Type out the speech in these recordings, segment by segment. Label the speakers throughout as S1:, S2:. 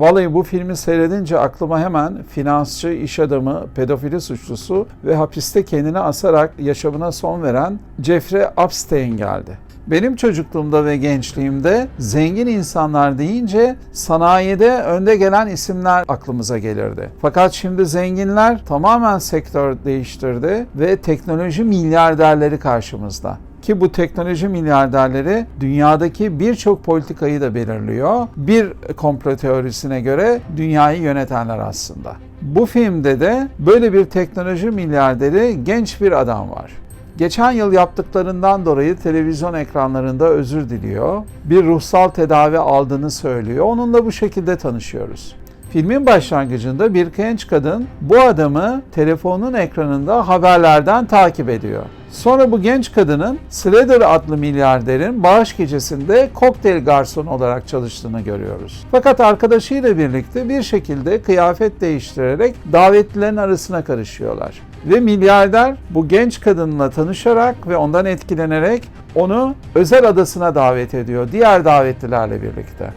S1: Vallahi bu filmi seyredince aklıma hemen finansçı, iş adamı, pedofili suçlusu ve hapiste kendini asarak yaşamına son veren Jeffrey Epstein geldi. Benim çocukluğumda ve gençliğimde zengin insanlar deyince sanayide önde gelen isimler aklımıza gelirdi. Fakat şimdi zenginler tamamen sektör değiştirdi ve teknoloji milyarderleri karşımızda. Ki bu teknoloji milyarderleri dünyadaki birçok politikayı da belirliyor. Bir komplo teorisine göre dünyayı yönetenler aslında. Bu filmde de böyle bir teknoloji milyarderi genç bir adam var. Geçen yıl yaptıklarından dolayı televizyon ekranlarında özür diliyor. Bir ruhsal tedavi aldığını söylüyor. Onunla bu şekilde tanışıyoruz. Filmin başlangıcında bir genç kadın bu adamı telefonun ekranında haberlerden takip ediyor. Sonra bu genç kadının Slater adlı milyarderin bağış gecesinde kokteyl garsonu olarak çalıştığını görüyoruz. Fakat arkadaşıyla birlikte bir şekilde kıyafet değiştirerek davetlilerin arasına karışıyorlar. Ve milyarder bu genç kadınla tanışarak ve ondan etkilenerek onu özel adasına davet ediyor diğer davetlilerle birlikte.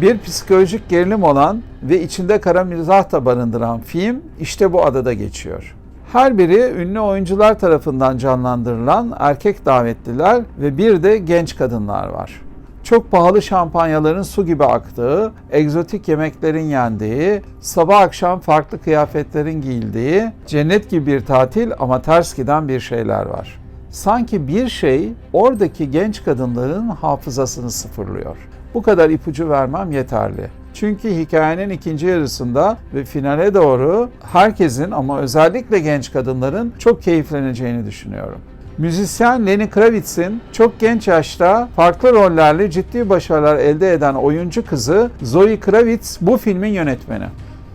S1: Bir psikolojik gerilim olan ve içinde kara mizah da barındıran film işte bu adada geçiyor. Her biri ünlü oyuncular tarafından canlandırılan erkek davetliler ve bir de genç kadınlar var. Çok pahalı şampanyaların su gibi aktığı, egzotik yemeklerin yendiği, sabah akşam farklı kıyafetlerin giyildiği, cennet gibi bir tatil ama ters giden bir şeyler var. Sanki bir şey oradaki genç kadınların hafızasını sıfırlıyor. Bu kadar ipucu vermem yeterli. Çünkü hikayenin ikinci yarısında ve finale doğru herkesin ama özellikle genç kadınların çok keyifleneceğini düşünüyorum. Müzisyen Lenny Kravitz'in çok genç yaşta farklı rollerle ciddi başarılar elde eden oyuncu kızı Zoe Kravitz bu filmin yönetmeni.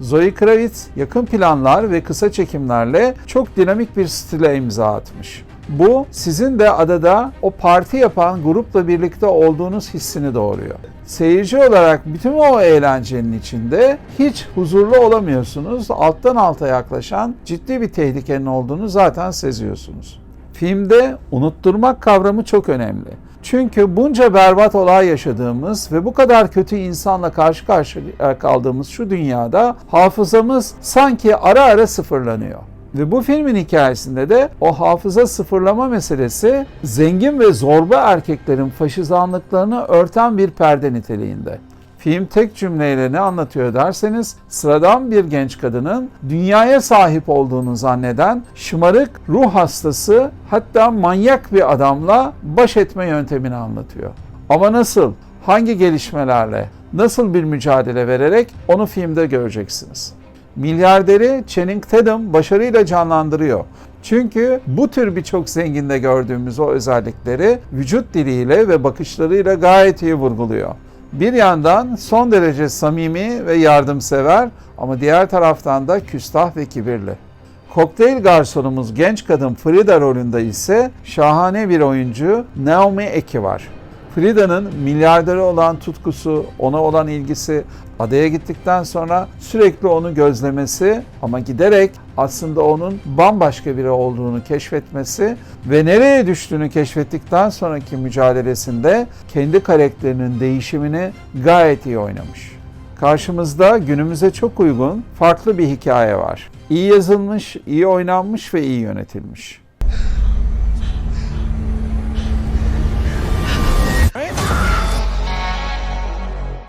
S1: Zoe Kravitz yakın planlar ve kısa çekimlerle çok dinamik bir stile imza atmış. Bu sizin de adada o parti yapan grupla birlikte olduğunuz hissini doğuruyor. Seyirci olarak bütün o eğlencenin içinde hiç huzurlu olamıyorsunuz. Alttan alta yaklaşan ciddi bir tehlikenin olduğunu zaten seziyorsunuz. Filmde unutturmak kavramı çok önemli. Çünkü bunca berbat olay yaşadığımız ve bu kadar kötü insanla karşı karşıya kaldığımız şu dünyada hafızamız sanki ara ara sıfırlanıyor. Ve bu filmin hikayesinde de o hafıza sıfırlama meselesi zengin ve zorba erkeklerin faşizanlıklarını örten bir perde niteliğinde. Film tek cümleyle ne anlatıyor derseniz sıradan bir genç kadının dünyaya sahip olduğunu zanneden şımarık ruh hastası hatta manyak bir adamla baş etme yöntemini anlatıyor. Ama nasıl, hangi gelişmelerle, nasıl bir mücadele vererek onu filmde göreceksiniz. Milyarderi Channing Tatum başarıyla canlandırıyor. Çünkü bu tür birçok zenginde gördüğümüz o özellikleri vücut diliyle ve bakışlarıyla gayet iyi vurguluyor. Bir yandan son derece samimi ve yardımsever ama diğer taraftan da küstah ve kibirli. Kokteyl garsonumuz genç kadın Frida rolünde ise şahane bir oyuncu Naomi Eki var. Frida'nın milyarderi olan tutkusu, ona olan ilgisi, adaya gittikten sonra sürekli onu gözlemesi ama giderek aslında onun bambaşka biri olduğunu keşfetmesi ve nereye düştüğünü keşfettikten sonraki mücadelesinde kendi karakterinin değişimini gayet iyi oynamış. Karşımızda günümüze çok uygun farklı bir hikaye var. İyi yazılmış, iyi oynanmış ve iyi yönetilmiş.